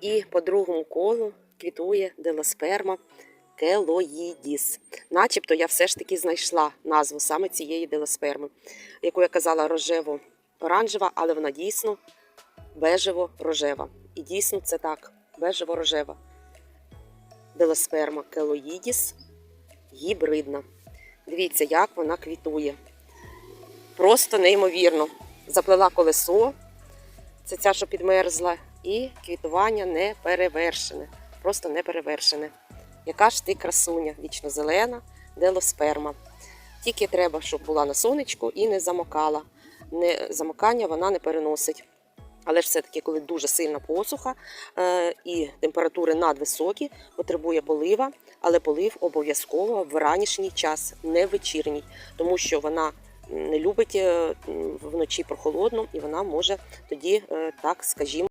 І по другому колу квітує делосперма келоїдіс. Начебто я все ж таки знайшла назву саме цієї делосперми, яку я казала рожево-оранжева, але вона дійсно бежево-рожева. І дійсно це так, бежево-рожева. Делосперма келоїдіс гібридна. Дивіться, як вона квітує. Просто неймовірно. Заплела колесо, це ця, що підмерзла, і квітування не перевершене. Просто не перевершене. Яка ж ти красуня, вічно зелена, делосперма. Тільки треба, щоб була на сонечку і не замокала. Не, замокання вона не переносить. Але ж все-таки, коли дуже сильна посуха е, і температури надвисокі, потребує полива, але полив обов'язково в ранішній час, не в вечірній, тому що вона не любить е, вночі прохолодно і вона може тоді, е, так скажімо,